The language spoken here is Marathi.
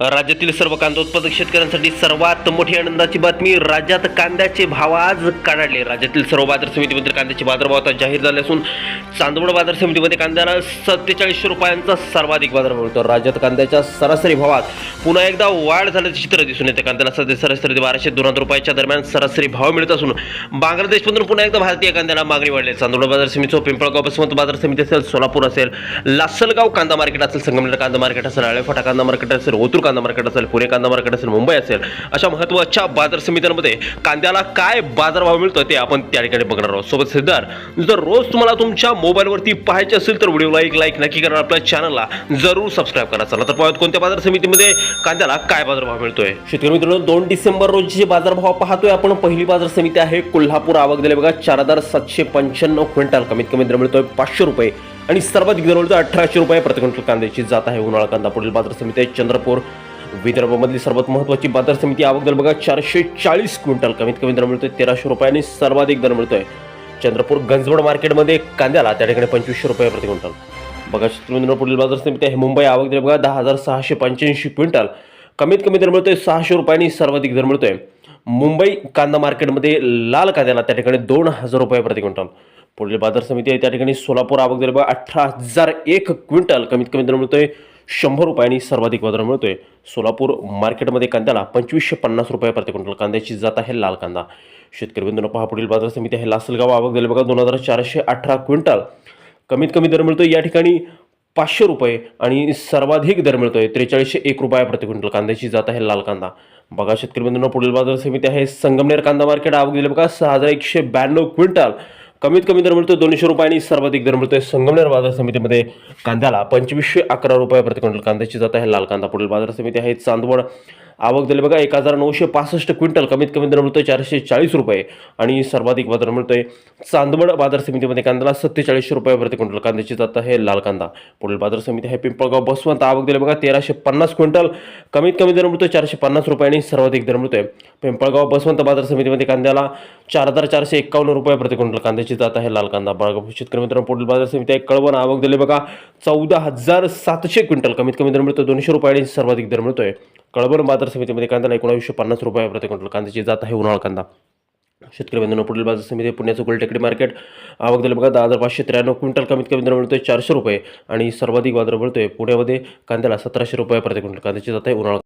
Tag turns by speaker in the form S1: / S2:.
S1: राज्यातील सर्व कांदा उत्पादक शेतकऱ्यांसाठी सर्वात मोठी आनंदाची बातमी राज्यात कांद्याचे भाव आज कडाडले राज्यातील सर्व बाजार समितीमध्ये कांद्याचे बाजारभाव आता जाहीर झाले असून चांदवड बाजार समितीमध्ये कांद्याला सत्तेचाळीसशे रुपयांचा सर्वाधिक बाजारभाव मिळतो. राज्यात कांद्याच्या सरासरी भावात पुन्हा एकदा वाढ झाल्याचे चित्र दिसून येते. कांद्याला सध्या सरासरी बाराशे दोन हजार रुपयाच्या दरम्यान सरासरी भाव मिळत असून बांगलादेशमधून पुन्हा एकदा भारतीय कांद्याला मागणी वाढली. चांदवड बाजार समिती पिंपळगाव बसवंत बाजार समिती असेल सोलापूर असेल लासलगाव कांदा मार्केट असेल संगमनेर कांदा मार्केट असेल आळेफाटा कांदा मार्केट असेल ओतूर कांदा मार्केट असेल पुणे कांदा मार्केट असेल मुंबई असेल अशा महत्त्वाच्या बाजार समित्यांमध्ये कांद्याला काय बाजारभाव मिळतो ते आपण त्या ठिकाणी बघणार आहोत. सोबत सिद्धार्थ जर रोज तुम्हाला तुमच्या मोबाईलवरती पाहायचे असेल तर व्हिडिओला एक लाईक नक्की करा आपल्या चॅनलला जरूर सबस्क्राईब करा. चला तर पाहत कोणत्या बाजार समितीमध्ये कांद्याला काय बाजारभाव मिळतोय. शेतकरी मित्रांनो दोन डिसेंबर रोजी जे बाजारभाव पाहतोय आपण पहिली बाजार समिती आहे कोल्हापूर आवक दिले बघा चार हजार सातशे पंच्याण्णव क्विंटल. कमीत कमी दर मिळतोय पाचशे रुपये. आणि सर्वाधिक दर अठराशे रुपये प्रति क्विंटल कांद्याची जात आहे. उन्हाळा कांदा पुढील बाजार समिती आहे. चंद्रपूर विदर्भामधली सर्वात महत्त्वाची बाजार समिती आवक दर बघा चारशे चाळीस क्विंटल कमीत कमी दर मिळतोय तेराशे रुपये आणि सर्वाधिक दर मिळतोय. चंद्रपूर गंजवड मार्केटमध्ये कांद्याला त्या ठिकाणी पंचवीसशे रुपये प्रति क्विंटल बघा शेतकरी पुढील बाजार समिती आहे. मुंबई आवक दर बघा दहा हजार सहाशे पंच्याऐंशी क्विंटल. कमीत कमी दर मिळतोय सहाशे रुपयांनी सर्वाधिक दर मिळतोय. मुंबई कांदा मार्केटमध्ये लाल कांद्याला त्या ठिकाणी दोन हजार रुपये प्रति क्विंटल पुढील बाजार समिती आहे. त्या ठिकाणी सोलापूर आवक दर बघा अठरा हजार एक क्विंटल कमीत कमी दर मिळतोय. शंभर रुपयांनी सर्वाधिक बाजार मिळतोय. सोलापूर मार्केटमध्ये कांद्याला पंचवीसशे पन्नास रुपये प्रति क्विंटल. कांद्याची जात आहे लाल कांदा. शेतकरी बंधूंनो पहा पुढील बाजार समिती आहे. लासलगाव आवक दर बघा दोन हजार चारशे अठरा क्विंटल. कमीत कमी दर मिळतो या ठिकाणी पाचशे रुपये आणि सर्वाधिक दर मिळतोय त्रेचाळीसशे एक रुपया प्रति क्विंटल. कांद्याची जात आहे लाल कांदा. बघा शेतकरी बंधूंना पुढील बाजार समिती आहे. संगमनेर कांदा मार्केट आवक दिले बघा सहा हजार एकशे ब्याण्णव क्विंटल. कमीत कमी दर मिळतो दोनशे रुपये आणि सर्वाधिक दर मिळतोय संगमनेर बाजार समितीमध्ये कांद्याला पंचवीसशे अकरा रुपये प्रति क्विंटल कांद्याची जात आहे. लाल कांदा पुढील बाजार समिती आहे. चांदवड आवक दिले. बघा एक हजार नऊशे पासष्ट क्विंटल कमीत कमी दर मिळतोय चारशे चाळीस रुपये. आणि सर्वाधिक बाजार मिळतोय चांदवड बाजार समितीमध्ये कांद्याला सत्तेचाळीसशे रुपये प्रति क्विंटल कांद्याची जात आहे लाल कांदा. पुढील बाजार समिती आहे पिंपळगाव बसवंत. आवक दिले बघा तेराशे पन्नास क्विंटल कमीत कमी दर मिळतोय चारशे पन्नास रुपये आणि सर्वाधिक दर मिळतोय. पिंपळगाव बसवंत बाजार समितीमध्ये कांद्याला चार हजार चारशे एक्कावन्न रुपये प्रति क्विंटल कांद्याची जात आहे लाल कांदा. बळगाव शेतकरी मित्रांनो पुढील बाजार समिती आहे कळवण. आवक दिले बघा चौदा हजार सातशे क्विंटल कमीत कमी दर मिळतो दोनशे रुपये आणि सर्वाधिक दर मिळतो आहे कळवण बाजार समितीमध्ये कांद्याला एकोणावीसशे पन्नास रुपये प्रति क्विंटल. कांद्याची जात आहे उन्हाळा कांदा. शेतकरी बंधूंनो पुढील बाजार समिती पुण्याचं गोलटेकडी मार्केट. आवक दिलं बघा दहा हजार पाचशे त्र्याण्णव क्विंटल कमीत कमी दर मिळतोय चारशे रुपये. आणि सर्वाधिक बाजार मिळतोय पुण्यामध्ये कांद्याला सतराशे रुपये प्रति क्विंटल. कांद्याची जात आहे उन्हाळा